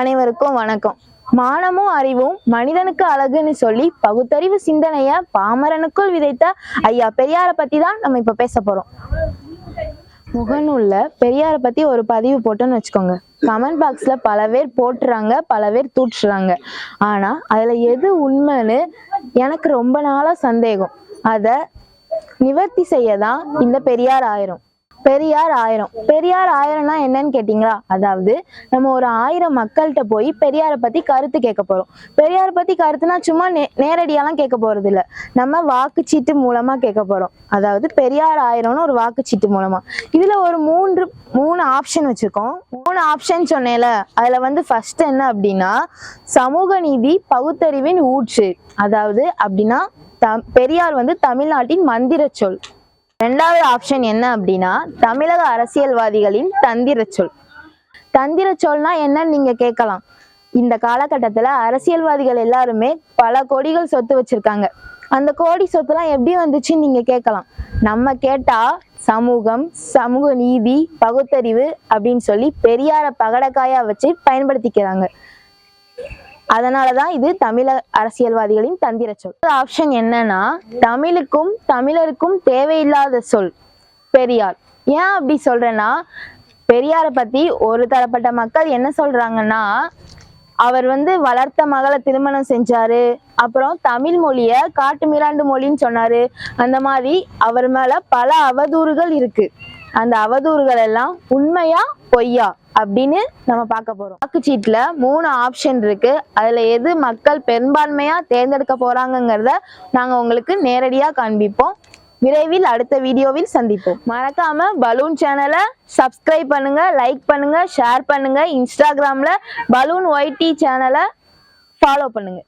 அனைவருக்கும் வணக்கம். மானமும் அறிவும் மனிதனுக்கு அழகுன்னு சொல்லி பகுத்தறிவு சிந்தனைய பாமரனுக்குள் விதைத்த ஐயா பெரியார பத்தி தான் நம்ம இப்ப பேச போறோம். முகநூல்ல பெரியார பத்தி ஒரு பதிவு போட்டோன்னு வச்சுக்கோங்க. கமெண்ட் பாக்ஸ்ல பல பேர் போட்டுறாங்க பல பேர் தூற்றுறாங்க. ஆனா அதுல எது உண்மைன்னு எனக்கு ரொம்ப நாளா சந்தேகம். அத நிவர்த்தி செய்ய தான் இந்த பெரியார் ஆயிரும். பெரியார் ஆயிரம். பெரியார் ஆயிரம்னா என்னன்னு கேட்டிங்களா? அதாவது நம்ம ஒரு ஆயிரம் மக்கள்கிட்ட போய் பெரியாரை பத்தி கருத்து கேட்க போறோம். பெரியாரை பத்தி கருத்துனா சும்மா நே நேரடியாலாம் கேட்க போறது இல்ல நம்ம வாக்குச்சீட்டு மூலமா கேட்க போறோம். அதாவது பெரியார் ஆயிரம்னு ஒரு வாக்குச்சீட்டு மூலமா. இதுல ஒரு மூன்று மூணு ஆப்ஷன் வச்சிருக்கோம். மூணு ஆப்ஷன் சொன்னேல அதுல வந்து ஃபர்ஸ்ட் என்ன அப்படின்னா சமூக நீதி பகுத்தறிவின் ஊற்று அதாவது அப்படின்னா தம் பெரியார் வந்து தமிழ்நாட்டின் மந்திர சொல். ரெண்டாவது ஆப்ஷன் என்ன அப்படின்னா தமிழக அரசியல்வாதிகளின் தந்திர சொல். தந்திர சொல்னா என்னன்னு நீங்க கேட்கலாம். இந்த காலகட்டத்துல அரசியல்வாதிகள் எல்லாருமே பல கோடிகள் சொத்து வச்சிருக்காங்க. அந்த கோடி சொத்துலாம் எப்படி வந்துச்சுன்னு நீங்க கேட்கலாம். நம்ம கேட்டா சமூகம் சமூக நீதி பகுத்தறிவு அப்படின்னு சொல்லி பெரியார பகடக்காயா வச்சு பயன்படுத்திக்கிறாங்க. அதனாலதான் இது தமிழ அரசியல்வாதிகளின் தந்திர சொல். ஆப்ஷன் என்னன்னா தமிழுக்கும் தமிழருக்கும் தேவையில்லாத சொல் பெரியார். ஏன் அப்படி சொல்றேன்னா பெரியாரை பத்தி ஒரு தரப்பட்ட மக்கள் என்ன சொல்றாங்கன்னா அவர் வந்து வளர்த்த மகளை திருமணம் செஞ்சாரு அப்புறம் தமிழ் மொழிய காட்டு மிராண்டு மொழின்னு சொன்னாரு. அந்த மாதிரி அவர் மேல பல அவதூறுகள் இருக்கு. அந்த அவதூறுகள் எல்லாம் உண்மையா பொய்யா? அப்படின்னு நம்ம பார்க்க போறோம். வாக்குச்சீட்டுல மூணு ஆப்ஷன் இருக்கு. அதுல எது மக்கள் பெரும்பான்மையா தேர்ந்தெடுக்க போறாங்கிறத நாங்க உங்களுக்கு நேரடியா காண்பிப்போம். விரைவில் அடுத்த வீடியோவில் சந்திப்போம். மறக்காம பலூன் சேனலை சப்ஸ்கிரைப் பண்ணுங்க லைக் பண்ணுங்க ஷேர் பண்ணுங்க. இன்ஸ்டாகிராம்ல பலூன் ஒய்டி சேனலை ஃபாலோ பண்ணுங்க.